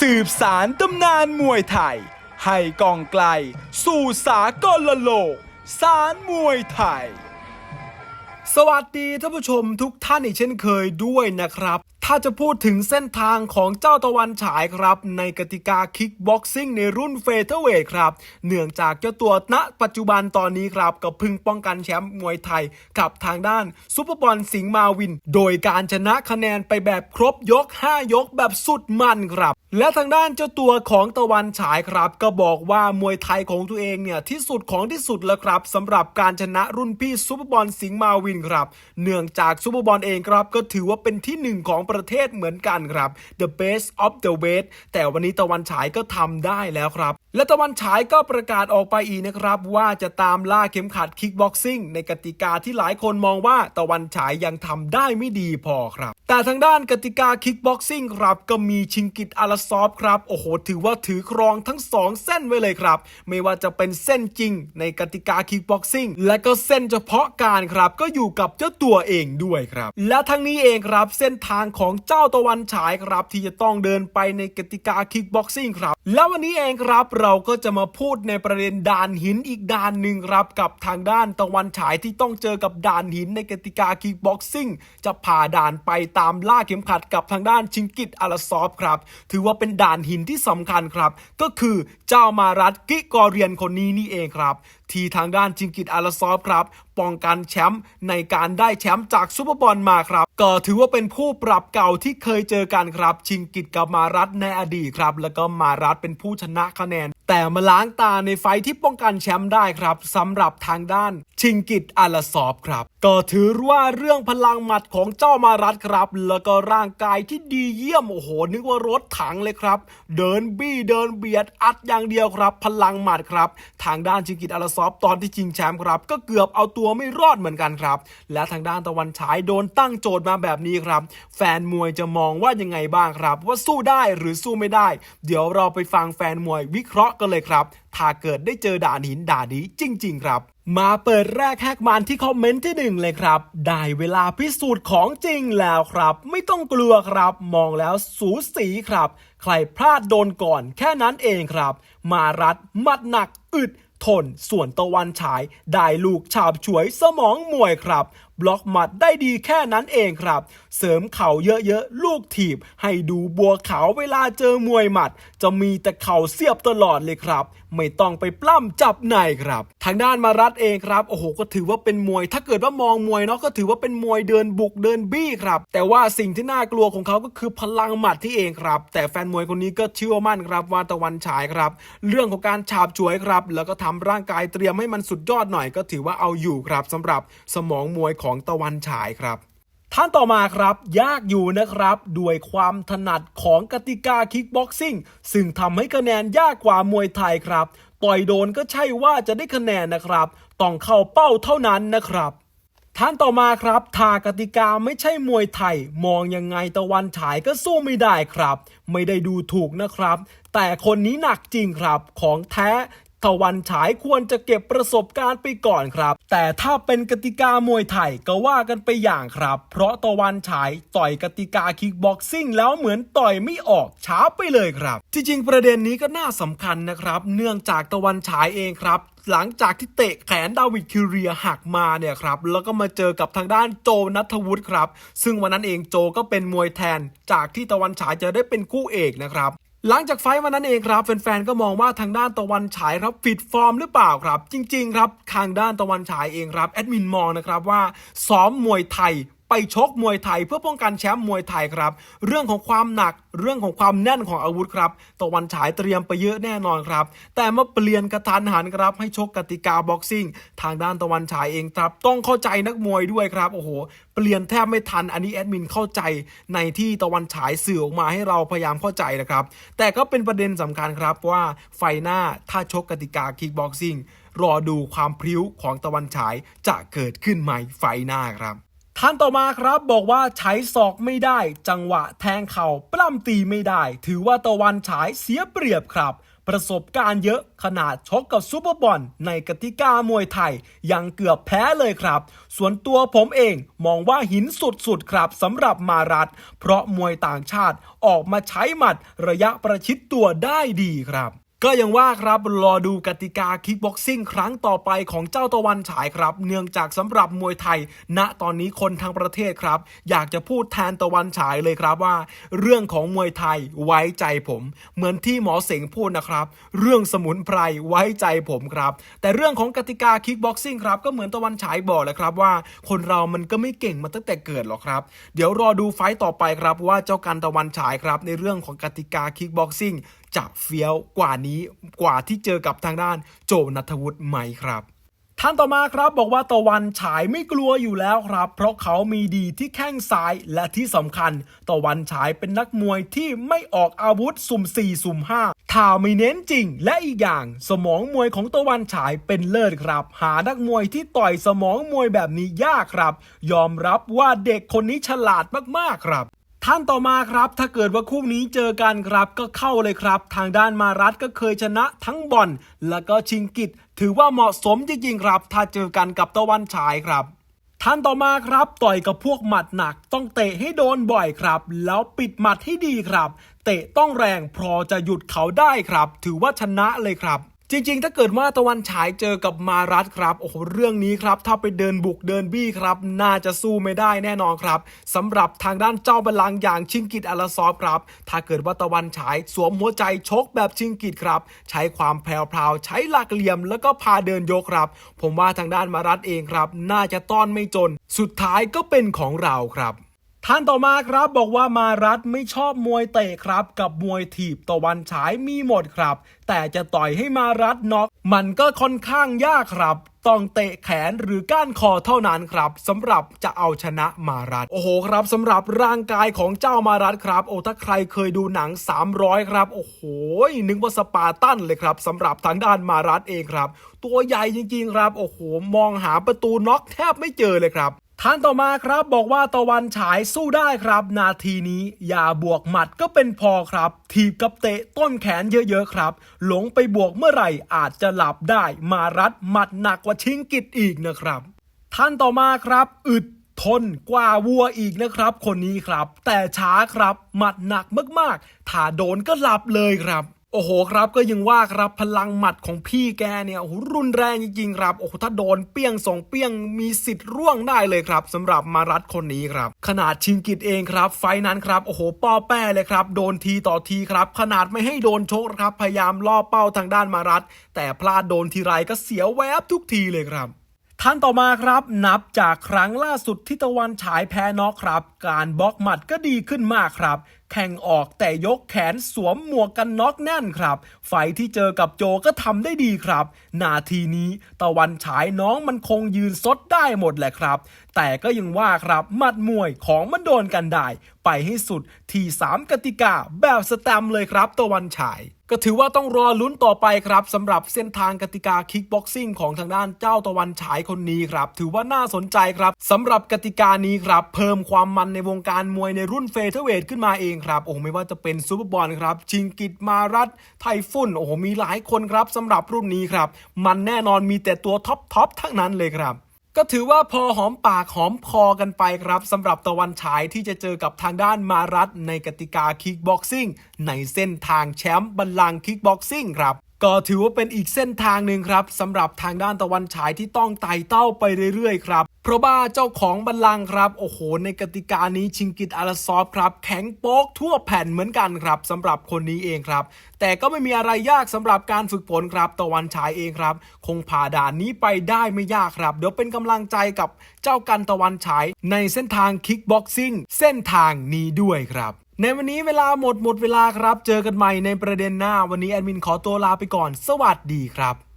สืบสารตำนานมวยไทย ให้กองไกล สู่สากลโลก สารมวยไทย สวัสดีท่านผู้ชมทุกท่านอีกเช่นเคยด้วยนะครับ ถ้าจะพูดถึงเส้นทางของเจ้าตะวันฉายครับ ในกติกาคิกบ็อกซิ่งในรุ่นเฟเธอร์เวทครับ เนื่องจากเจ้าตัวณปัจจุบันตอนนี้ครับก็พึงป้องกันแชมป์มวยไทย กับทางด้านซุปเปอร์บอลสิงห์มาวิน โดยการชนะคะแนนไปแบบครบยก 5 ยกแบบสุดมันครับ และทางด้านเจ้าตัวของตะวันฉายครับ ก็บอกว่ามวยไทยของตัวเองเนี่ยที่สุดของที่สุดแล้วครับสำหรับการชนะรุ่นพี่ซุปเปอร์บอลสิงห์มาวินครับ เนื่องจากซุปเปอร์บอลเองครับก็ถือว่าเป็นที่หนึ่งของประเทศเหมือนกันครับ the best of the best แต่วันนี้ตะวันฉายก็ทำได้แล้วครับ และตะวันฉายก็ประกาศออกไปอีกนะครับ ว่าจะตามล่าเข็มขัดคิกบ็อกซิ่งในกติกาที่หลายคนมองว่าตะวันฉายยังทำได้ไม่ดีพอครับ แต่ทางด้านกติกาคิกบ็อกซิ่งครับ ก็มีชิงกิตอาราซอฟครับ โอ้โห ถือว่าถือครองทั้งสองเส้นไว้เลยครับ ไม่ว่าจะเป็นเส้นจริงในกติกาคิกบ็อกซิ่งและก็เส้นเฉพาะการครับ ก็อยู่กับเจ้าตัวเองด้วยครับ และทั้งนี้เองครับเส้นทางของเจ้าตะวันฉายครับ ที่จะต้องเดินไปในกติกาคิกบ็อกซิ่งครับ แล้ววันนี้เองครับเราก็จะมาพูดในประเด็นด่านหินอีกด่านหนึ่งครับ กับทางด้านตะวันฉายที่ต้องเจอกับด่านหินในกติกาคิกบ็อกซิ่งจะผ่าด่านไปตามล่าเข็มขัดกับทางด้านชิงกิตอาราซอฟครับ ถือว่าเป็นด่านหินที่สำคัญครับ ก็คือเจ้ามารัตกิกอเรียนคนนี้นี่เองครับ ที่ทางด้านจิงกิตอาราซอฟครับป้องกันแชมป์ในการได้แชมป์จากซูเปอร์บอลมาครับ ก็ถือว่าเป็นผู้ปรับเก่าที่เคยเจอกันครับ ชิงกิตกับมารัตในอดีตครับ แล้วก็มารัตเป็นผู้ชนะคะแนน แต่มาล้างตาในไฟที่ป้องกันแชมป์ได้ครับสำหรับทางด้าน ชิงกิตอาราซอฟครับ ก็ถือว่าเรื่องพลังหมัดของเจ้ามารัตครับ แล้วก็ร่างกายที่ดีเยี่ยมโอ้โหนึกว่ารถถังเลยครับ เดินบี้เดินเบียดอัดอย่างเดียวครับ พลังหมัดครับ ทางด้านชิงกิตอาราซอฟตอนที่ชิงแชมป์ครับ ก็เกือบเอาตัวไม่รอดเหมือนกันครับ และทางด้านตะวันฉายโดนตั้งโจทย์มาแบบนี้ครับ แฟนมวยจะมองว่ายังไงบ้างครับ ว่าสู้ได้หรือสู้ไม่ได้ เดี๋ยวเราไปฟังแฟนมวยวิเคราะห์กันเลยครับ ถ้าเกิดได้เจอด่านหินด่านนี้จริง ๆ ครับมาเปิดแรกแฮกมานที่คอมเมนต์ที่หนึ่งเลยครับ ได้เวลาพิสูจน์ของจริงแล้วครับ ไม่ต้องกลัวครับ มองแล้วสูสีครับ ใครพลาดโดนก่อนแค่นั้นเองครับ มารัดมัดหนักอึด ทน ส่วนตะวันฉาย ได้ลูกฉาบฉวยสมองมวยครับ บล็อกหมัดได้ดีแค่นั้นเองครับ เสริมเข่าเยอะๆ ลูกถีบ ให้ดูบัวขาวเวลาเจอมวยหมัด จะมีแต่เข่าเสียบตลอดเลยครับ ไม่ต้องไปปล้ำจับในครับ ทางด้านมารัดเองครับโอ้โหก็ถือว่าเป็นมวย ถ้าเกิดว่ามองมวยเนาะก็ถือว่าเป็นมวยเดินบุกเดินบี้ครับแต่ว่าสิ่งที่น่ากลัวของเขาก็คือพลังหมัดที่เองครับ แต่แฟนมวยคนนี้ก็เชื่อมั่นครับว่าตะวันฉายครับ เรื่องของการฉาบฉวยครับ แล้วก็ทำร่างกายเตรียมให้มันสุดยอดหน่อย ก็ถือว่าเอาอยู่ครับสำหรับสมองมวยของตะวันฉายครับ ท่านต่อมาครับ ยากอยู่นะครับ ด้วยความถนัดของกติกาคิกบ็อกซิ่งซึ่งทำให้คะแนนยากกว่ามวยไทยครับ ต่อยโดนก็ใช่ว่าจะได้คะแนนนะครับ ต้องเข้าเป้าเท่านั้นนะครับท่านต่อมาครับถ้ากติกาไม่ใช่มวยไทย มองยังไงตะวันฉายก็สู้ไม่ได้ครับ ไม่ได้ดูถูกนะครับ แต่คนนี้หนักจริงครับ ของแท้ ตะวันฉายควรจะเก็บประสบการณ์ไปก่อนครับ แต่ถ้าเป็นกติกามวยไทยก็ว่ากันไปอย่างครับ เพราะตะวันฉายต่อยกติกาคิกบ็อกซิ่งแล้วเหมือนต่อยไม่ออกช้าไปเลยครับ จริง ๆ ประเด็นนี้ก็น่าสำคัญนะครับ เนื่องจากตะวันฉายเองครับหลังจากที่เตะแขนดาวิดคิเรียหักมาเนี่ยครับ แล้วก็มาเจอกับทางด้านโจนัทวุฒิครับ ซึ่งวันนั้นเองโจก็เป็นมวยแทน จากที่ตะวันฉายจะได้เป็นคู่เอกนะครับ หลังจากไฟวันนั้นเองครับแฟนๆ ก็มองว่าทางด้านตะวันฉายครับผิดฟอร์มหรือเปล่าครับ จริง ๆ ครับทางด้านตะวันฉายเองครับแอดมินมองนะครับว่าซ้อมมวยไทย ไปชกมวยไทยเพื่อป้องกันแชมป์มวยไทยครับ เรื่องของความหนักเรื่องของความแน่นของอาวุธครับตะวันฉายเตรียมไปเยอะแน่นอนครับ แต่มาเปลี่ยนกระทันหันครับให้ชกกติกาบ็อกซิ่งทางด้านตะวันฉายเองครับต้องเข้าใจนักมวยด้วยครับโอ้โหเปลี่ยนแทบไม่ทันอันนี้แอดมินเข้าใจในที่ตะวันฉายสื่อออกมาให้เราพยายามเข้าใจนะครับ แต่ก็เป็นประเด็นสำคัญครับว่าไฟหน้าถ้าชกกติกาคิกบ็อกซิ่งรอดูความพริ้วของตะวันฉายจะเกิดขึ้นไหมไฟหน้าครับ ท่านต่อมาครับบอกว่าใช้ศอกไม่ได้ จังหวะแทงเข่าปล้ำตีไม่ได้ ถือว่าตะวันฉายเสียเปรียบครับ ประสบการณ์เยอะขนาดชกกับซูเปอร์บอลในกติกามวยไทย ยังเกือบแพ้เลยครับ ส่วนตัวผมเองมองว่าหินสุดๆครับสำหรับมารัดเพราะมวยต่างชาติออกมาใช้หมัดระยะประชิดตัวได้ดีครับ ก็ยังว่าครับรอดูกติกาคิกบ็อกซิ่งครั้งต่อไปของเจ้าตะวันฉายครับ เนื่องจากสำหรับมวยไทย ณตอนนี้คนทั้งประเทศครับ อยากจะพูดแทนตะวันฉายเลยครับว่า เรื่องของมวยไทยไว้ใจผม เหมือนที่หมอเสงพูดนะครับ เรื่องสมุนไพรไว้ใจผมครับ แต่เรื่องของกติกาคิกบ็อกซิ่งครับก็เหมือนตะวันฉายบอกแหละครับว่า คนเรามันก็ไม่เก่งมาตั้งแต่เกิดหรอกครับ เดี๋ยวรอดูไฟต์ต่อไปครับว่าเจ้ากันตะวันฉายครับ ในเรื่องของกติกาคิกบ็อกซิ่ง จะเฟี้ยวกว่านี้กว่าที่เจอกับทางด้านโจนัทวุฒิไหมครับท่านต่อมาครับบอกว่าตะวันฉายไม่กลัวอยู่แล้วครับ เพราะเขามีดีที่แข้งซ้ายและที่สำคัญ ตะวันฉายเป็นนักมวยที่ไม่ออกอาวุธสุ่ม 4 สุ่ม5ถ้าไม่เน้นจริง และอีกอย่างสมองมวยของตะวันฉายเป็นเลิศครับ หานักมวยที่ต่อยสมองมวยแบบนี้ยากครับ ยอมรับว่าเด็กคนนี้ฉลาดมากๆครับ ท่านต่อมาครับ ถ้าเกิดว่าคู่นี้เจอกันครับก็เข้าเลยครับ ทางด้านมารัฐก็เคยชนะทั้งบอลแล้วก็ชิงกิตถือว่าเหมาะสมจริงๆครับ ถ้าเจอกันกับตะวันฉายครับท่านต่อมาครับต่อยกับพวกหมัดหนักต้องเตะให้โดนบ่อยครับ แล้วปิดหมัดให้ดีครับ เตะต้องแรงพอจะหยุดเขาได้ครับ ถือว่าชนะเลยครับ จริงๆ ถ้าเกิดว่าตะวันฉายเจอกับมารัตครับ โอ้โห เรื่องนี้ครับ ถ้าไปเดินบุกเดินบี้ครับ น่าจะสู้ไม่ได้แน่นอนครับสำหรับทางด้านเจ้าบัลลังก์อย่างชิงกิตอาราซอฟครับ ถ้าเกิดว่าตะวันฉายสวมหัวใจชกแบบชิงกิตครับ ใช้ความแพรวๆใช้หลักเหลี่ยมแล้วก็พาเดินยกครับ ผมว่าทางด้านมารัตเองครับ น่าจะต้อนไม่จน สุดท้ายก็เป็นของเราครับ ท่านต่อมาครับบอกว่ามารัฐไม่ชอบมวยเตะครับ กับมวยถีบตะวันฉายมีหมดครับ แต่จะต่อยให้มารัฐน็อกมันก็ค่อนข้างยากครับ ต้องเตะแขนหรือก้านคอเท่านั้นครับสำหรับจะเอาชนะมารัฐโอ้โหครับสำหรับร่างกายของเจ้ามารัฐครับ โอ้ถ้าใครเคยดูหนัง 300 ครับ โอ้โหนึกว่าสปาร์ตันเลยครับสำหรับทางด้านมารัฐเองครับ ตัวใหญ่จริง ๆ ครับ โอ้โหมองหาประตูน็อกแทบไม่เจอเลยครับ ท่านต่อมาครับบอกว่าตะวันฉายสู้ได้ครับ นาทีนี้อย่าบวกหมัดก็เป็นพอครับถีบกับเตะต้นแขนเยอะๆครับ หลงไปบวกเมื่อไหร่อาจจะหลับได้ มารัดหมัดหนักกว่าชิงกิตอีกนะครับ ท่านต่อมาครับ อึดทนกว่าวัวอีกนะครับ คนนี้ครับ แต่ช้าครับหมัดหนักมากๆถ้าโดนก็หลับเลยครับ โอ้โหครับก็ยังว่าครับพลังหมัดของพี่แกเนี่ยโอ้โหรุนแรงจริงๆครับโอ้โหถ้าโดนเปี้ยงสองเปี้ยงมีสิทธิ์ร่วงได้เลยครับสำหรับมารัดคนนี้ครับ ขนาดชิงกิตเองครับ ไฟนั้นครับโอ้โหป้อแป้เลยครับ โดนทีต่อทีครับ ขนาดไม่ให้โดนชกครับพยายามล่อเป้าทางด้านมารัดแต่พลาดโดนทีไรก็เสียวแวบทุกทีเลยครับท่านต่อมาครับนับจากครั้งล่าสุดที่ตะวันฉายแพ้น็อกครับ การบล็อกหมัดก็ดีขึ้นมากครับ แข่งออกแต่ยกแขนสวมหมวกกันน็อกแน่นครับ ไฟที่เจอกับโจก็ทำได้ดีครับ นาทีนี้ตะวันฉายน้องมันคงยืนซดได้หมดแหละครับ แต่ก็ยังว่าครับมัดมวยของมันโดนกันได้ ไปให้สุดที่3กติกาแบบสแตมเลยครับ ตะวันฉายก็ถือว่าต้องรอลุ้นต่อไปครับสำหรับเส้นทางกติกาคิกบ็อกซิ่งของทางด้านเจ้าตะวันฉายคนนี้ครับ ถือว่าน่าสนใจครับสำหรับกติกานี้ครับ เพิ่มความมันในวงการมวยในรุ่นเฟเธอร์เวทขึ้นมาเองครับโอ้โหไม่ว่าจะเป็นซูเปอร์บอลครับชิงกิตมารัตไทฟุ่นโอ้โหมีหลายคนครับสำหรับรุ่นนี้ครับ มันแน่นอนมีแต่ตัวท็อปท็อปทั้งนั้นเลยครับก็ถือว่าพอหอมปากหอมคอกันไปครับสำหรับตะวันฉายที่จะเจอกับทางด้านมารัตในกติกาคิกบ็อกซิ่งในเส้นทางแชมป์บัลลังก์คิกบ็อกซิ่งครับ ก็ถือว่าเป็นอีกเส้นทางหนึ่งครับสำหรับทางด้านตะวันฉายที่ต้องไต่เต้าไปเรื่อยๆครับเพราะว่าเจ้าของบัลลังก์ครับ โอ้โห ในกติกานี้ชิงกิตอาราซอฟครับแข็งโป๊กทั่วแผ่นเหมือนกันครับสำหรับคนนี้เองครับ แต่ก็ไม่มีอะไรยากสำหรับการฝึกฝนครับ ตะวันฉายเองครับ คงผ่าด่านนี้ไปได้ไม่ยากครับ เดี๋ยวเป็นกำลังใจกับเจ้ากันตะวันฉายในเส้นทางคิกบ็อกซิ่งเส้นทางนี้ด้วยครับ ในวันนี้เวลาหมดหมดเวลาครับ เจอกันใหม่ในประเด็นหน้า วันนี้แอดมินขอตัวลาไปก่อน สวัสดีครับ